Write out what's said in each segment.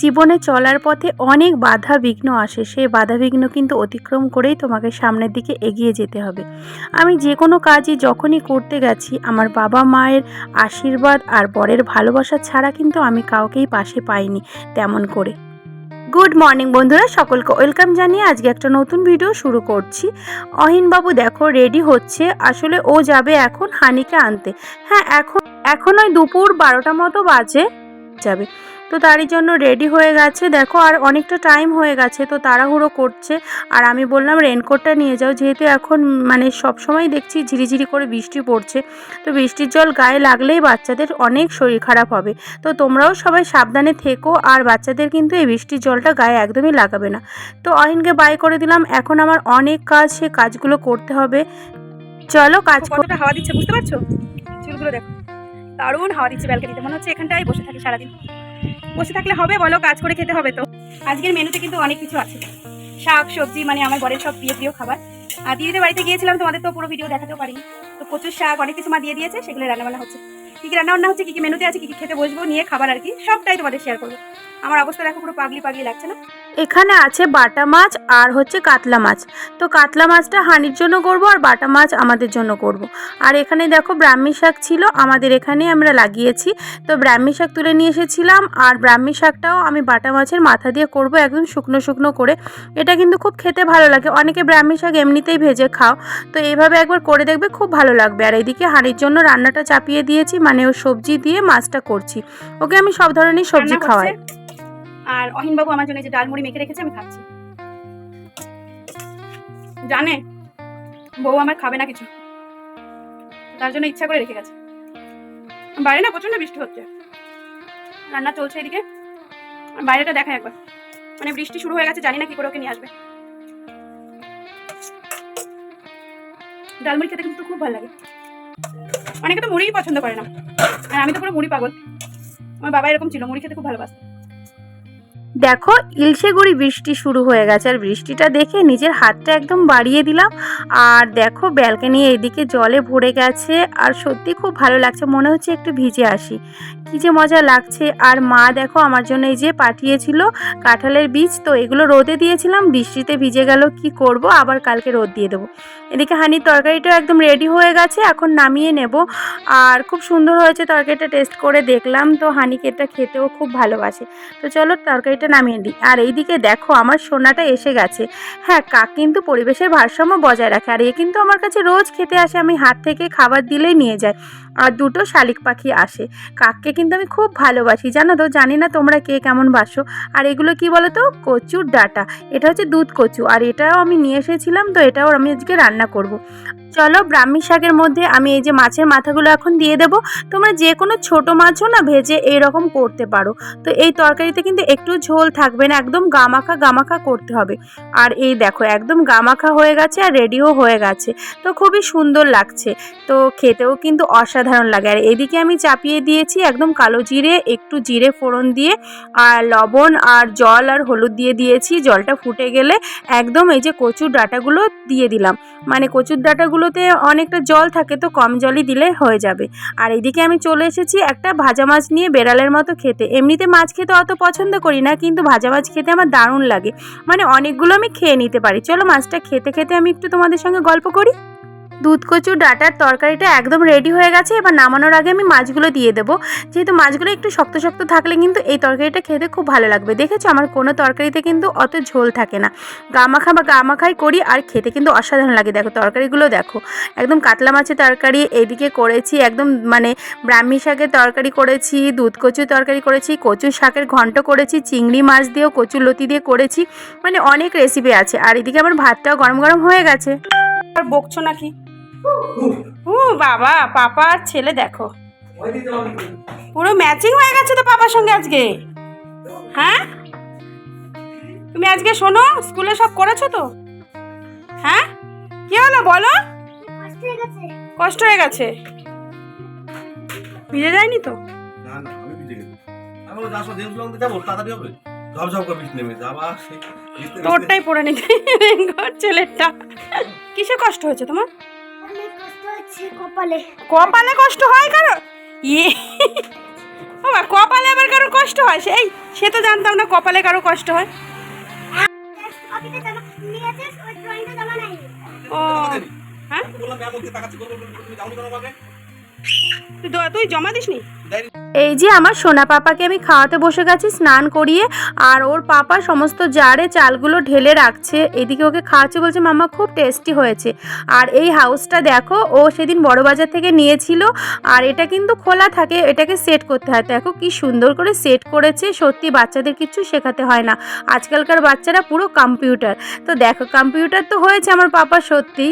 জীবনে চলার পথে অনেক বাধা বিঘ্ন আসে। সেই বাধা বিঘ্ন কিন্তু অতিক্রম করেই তোমাকে সামনের দিকে এগিয়ে যেতে হবে। আমি যে কোনো কাজই যখনই করতে গেছি, আমার বাবা মায়ের আশীর্বাদ আর বরের ভালোবাসা ছাড়া কিন্তু আমি কাউকেই পাশে পাইনি তেমন করে। গুড মর্নিং বন্ধুরা, সকলকে ওয়েলকাম জানিয়ে আজকে একটা নতুন ভিডিও শুরু করছি। অহিনবাবু দেখো রেডি হচ্ছে, আসলে ও যাবে এখন হানিকে আনতে। হ্যাঁ এখন এখন ওই দুপুর বারোটা মতো বাজে যাবে। তো তারই জন্য রেডি হয়ে গেছে। দেখো, আর অনেকটা টাইম হয়ে গেছে, তো তাড়াহুড়ো করছে। আর আমি বললাম রেনকোটটা নিয়ে যাও, যেহেতু এখন মানে সব সময় দেখছি ঝিরিঝিরি করে বৃষ্টি পড়ছে। তো বৃষ্টির জল গায়ে লাগলেই বাচ্চাদের অনেক শরীর খারাপ হবে। তো তোমরাও সবাই সাবধানে থেকো, আর বাচ্চাদের কিন্তু এই বৃষ্টির জলটা গায়ে একদমই লাগাবে না। তো অহিনকে বাই করে দিলাম। এখন আমার অনেক কাজ, সে কাজগুলো করতে হবে। চলো কাজ কতটা হাওয়া দিচ্ছে, বুঝতে পারছ? চুলগুলো দেখো। দারুণ হাওয়া দিচ্ছে ব্যালকানিতে মনে হচ্ছে এখানটাই বসে থাকি সারাদিন। বসে থাকলে হবে বলো, কাজ করে খেতে হবে তো। আজকের মেনুতে কিন্তু অনেক কিছু আছে। শাক, সবজি মানে আমার ঘরের সব প্রিয় প্রিয় খাবার। আর দিদিদের বাড়িতে গিয়েছিলাম, তোমাদের তো পুরো ভিডিও দেখাতেও পারিনি। তো প্রচুর শাক, অনেক কিছু মা দিয়ে দিয়েছে, সেগুলো রান্নাবান্না হচ্ছে। কী কী রান্নাবান্না হচ্ছে, কী কী মেনুতে আছে, কী কী খেতে বসবো নিয়ে খাবার আর কি, সবটাই তোমাদের শেয়ার করব। আমার অবস্থা দেখো পুরো পাগলি পাগলি লাগছে না? এখানে আছে বাটা মাছ আর হচ্ছে কাতলা মাছ। তো কাতলা মাছটা হানির জন্য করব আর বাটা মাছ আমাদের জন্য করব। আর এখানে দেখো ব্রাহ্মী শাক ছিল আমাদের এখানে আমরা লাগিয়েছি। তো ব্রাহ্মী শাক তুলে নিয়ে এসেছিলাম আর ব্রাহ্মী শাকটাও আমি বাটা মাছের মাথা দিয়ে করব একদম শুকনো শুকনো করে। এটা কিন্তু খুব খেতে ভালো লাগে। অনেকে ব্রাহ্মী শাক এমনিতেই ভেজে খাও। তো এইভাবে একবার করে দেখবে খুব ভালো লাগবে। আর এইদিকে হাঁড়ির জন্য রান্নাটা চাপিয়ে দিয়েছি মানে ও সবজি দিয়ে মাছটা করছি। ওকে আমি সব ধরনের সবজি খাওয়াই। আর অহিনবাবু আমার জন্য এই যে ডালমুড়ি মেখে রেখেছে আমি খাচ্ছি। জানে বউ আমার খাবে না কিছু। তার জন্য ইচ্ছা করে রেখে গেছে। বাইরে না প্রচণ্ড বৃষ্টি হচ্ছে। রান্না চলছে এদিকে। বাইরেটা দেখায় একবার। মানে বৃষ্টি শুরু হয়ে গেছে জানি না কি করে ওকে নিয়ে আসবে। ডালমুড়ি খেতে কিন্তু খুব ভালো লাগে। অনেকে তো মুড়িই পছন্দ করে না। আর আমি তো পুরো মুড়ি পাগল। আমার বাবা এরকম ছিল মুড়ি খেতে খুব ভালোবাসে দেখো ইলশে গুড়ি বৃষ্টি শুরু হয়ে গেছে। আর বৃষ্টিটা দেখে নিজের হাতটা একদম বাড়িয়ে দিলাম। আর দেখো, ব্যালকানি এইদিকে জলে ভরে গেছে। আর সত্যি খুব ভালো লাগছে। মনে হচ্ছে একটু ভিজে আসি। কী যে মজা লাগছে। আর মা দেখো আমার জন্য এই যে পাঠিয়েছিল কাঁঠালের বীজ, তো এগুলো রোদে দিয়েছিলাম, বৃষ্টিতে ভিজে গেল, কি করব? আবার কালকে রোদ দিয়ে দেবো। এদিকে হানির তরকারিটা একদম রেডি হয়ে গেছে, এখন নামিয়ে নেব। আর খুব সুন্দর হয়েছে তরকারিটা টেস্ট করে দেখলাম। তো হানিকে এটা খেতেও খুব ভালোবাসে। তো চলো তরকারিটা নামিয়ে দিই আর এইদিকে দেখো আমার সোনাটা এসে গেছে। হ্যাঁ কাক কিন্তু পরিবেশের ভারসাম্য বজায় রাখে। আর এ কিন্তু আমার কাছে রোজ খেতে আসে। আমি হাত থেকে খাবার দিলেই নিয়ে যায়। আর দুটো শালিক পাখি আসে। কাককে কিন্তু আমি খুব ভালোবাসি। জানো তো, জানি না তোমরা কে, কেমন বাসো। আর এগুলো কি বলো তো কচুর ডাটা। এটা হচ্ছে দুধ কচু। আর এটাও আমি নিয়ে এসেছিলাম, তো এটাও আমি আজকে রান্না করব। চলো ব্রাহ্মী শাকের মধ্যে আমি এই যে মাছের মাথাগুলো এখন দিয়ে দেবো। তোমরা যে কোনো ছোট মাছও না ভেজে এইরকম করতে পারো। তো এই তরকারিতে কিন্তু একটু ঝোল থাকবে না, একদম গামাখা গামাখা করতে হবে। আর এই দেখো, একদম গামাখা হয়ে গেছে আর রেডিও হয়ে গেছে। তো খুবই সুন্দর লাগছে। তো খেতেও কিন্তু অসাধারণ লাগে। আর এদিকে আমি চাপিয়ে দিয়েছি একদম কালো জিরে, একটু জিরে ফোড়ন দিয়ে, আর লবণ আর জল আর হলুদ দিয়ে দিয়েছি। জলটা ফুটে গেলে একদম এই যে কচুর ডাঁটাগুলো দিয়ে দিলাম। মানে কচুর ডাঁটাগুলোতে অনেকটা জল থাকে, তো কম জলই দিলে হয়ে যাবে। আর এদিকে আমি চলে এসেছি একটা ভাজা মাছ নিয়ে বেড়ালের মতো খেতে। এমনিতে মাছ খেতে অত পছন্দ করি না, কিন্তু ভাজা মাছ খেতে আমার দারুণ লাগে। মানে অনেকগুলো আমি খেয়ে নিতে পারি। চলো মাছটা খেতে খেতে আমি একটু তোমাদের সঙ্গে গল্প করি। দুধ কচু ডাটার তরকারিটা একদম রেডি হয়ে গেছে। এবার নামানোর আগে আমি মাছগুলো দিয়ে দেবো। যেহেতু মাছগুলো একটু শক্ত শক্ত থাকলে কিন্তু এই তরকারিটা খেতে খুব ভালো লাগবে। দেখেছ? আমার কোনো তরকারিতে কিন্তু অত ঝোল থাকে না। গামাখা বা গামাখাই করি আর খেতে কিন্তু অসাধারণ লাগে। দেখো, তরকারিগুলো দেখো। একদম কাতলা মাছের তরকারি, এদিকে করেছি একদম মানে ব্রাহ্মী শাকের তরকারি করেছি দুধ কচু তরকারি করেছি কচু শাকের ঘন্ট করেছি, চিংড়ি মাছ দিয়েও কচু লতি দিয়ে করেছি। মানে অনেক রেসিপি আছে। আর এদিকে আমার ভাতটাও গরম গরম হয়ে গেছে। আর বকছো নাকি? ও বাবা পাপা আর ছেলে দেখো। পুরো ম্যাচিং হয়ে গেছে তো পাপার সঙ্গে আজকে? হ্যাঁ? তুমি আজকে শোনো স্কুলে সব করেছ তো? হ্যাঁ? কি হলো বলো? কষ্ট হয়ে গেছে। ভিজে যায়নি তো? না না আমি ভিজে গেছি। আমি বলছি আসো জেমস লংতে যাব? তাড়াতাড়ি হবে? ঝপঝপ করে বৃষ্টি নেমেছে। আবার সেই ভিজতে ভিজতে- তোরটাই পড়ে নিতে রেনকোট ছেলেরটা। কিসে কষ্ট হয়েছে তোমার? অনেক কষ্ট হচ্ছে কপালে। কপালে কষ্ট হয় কারও? ইয়ে বাবা কপালে আবার কারও কষ্ট হয়? সেই সে তো জানতাম না কপালে কারও কষ্ট হয়। ও হ্যাঁ? তুই জমা দিসনি? এই যে আমার সোনা পাপাকে আমি খাওয়াতে বসে গেছি, স্নান করিয়ে, আর ওর পাপা সমস্ত জারে চালগুলো ঢেলে রাখছে। এদিকে ওকে খাওয়াচ্ছে বলছে মামা খুব টেস্টি হয়েছে। আর এই হাউসটা দেখো, ও সেদিন বড় বাজার থেকে নিয়েছিল, আর এটা কিন্তু খোলা থাকে, এটাকে সেট করতে হয়। দেখো কি সুন্দর করে সেট করেছে, সত্যি বাচ্চাদের কিছু শেখাতে হয় না। আজকালকার বাচ্চারা পুরো কম্পিউটার তো দেখো কম্পিউটার তো হয়েছে আমার পাপা সত্যি।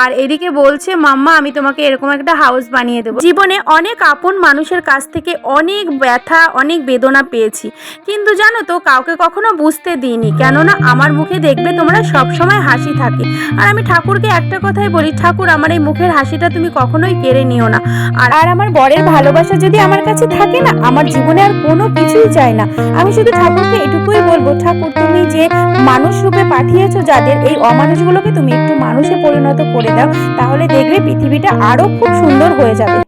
আর এদিকে বলছে, মাম্মা, আমি তোমাকে এরকম একটা হাউস বানিয়ে দেবো। জীবনে অনেক আপন মানুষের কাছ থেকে অনেক ব্যথা অনেক বেদনা পেয়েছি। কিন্তু জানো তো কাউকে কখনো বুঝতে দিইনি। কেননা আমার মুখে দেখবে তোমরা সব সময় হাসি থাকে। আর আমি ঠাকুরকে একটা কথাই বলি ঠাকুর আমার এই মুখের হাসিটা তুমি কখনোই কেড়ে নিও না। আর আর আমার বরের ভালোবাসা যদি আমার কাছে থাকে না আমার জীবনে আর কোনো কিছুই চাই না। আমি শুধু ঠাকুরকে এটুকুই বলব ঠাকুর তুমি যে মানুষ রূপে পাঠিয়েছো যাদের এই অমানুষগুলোকে তুমি একটু মানুষে পরিণত করে দাও তাহলে দেখবে পৃথিবীটা আরও খুব সুন্দর হয়ে যাবে।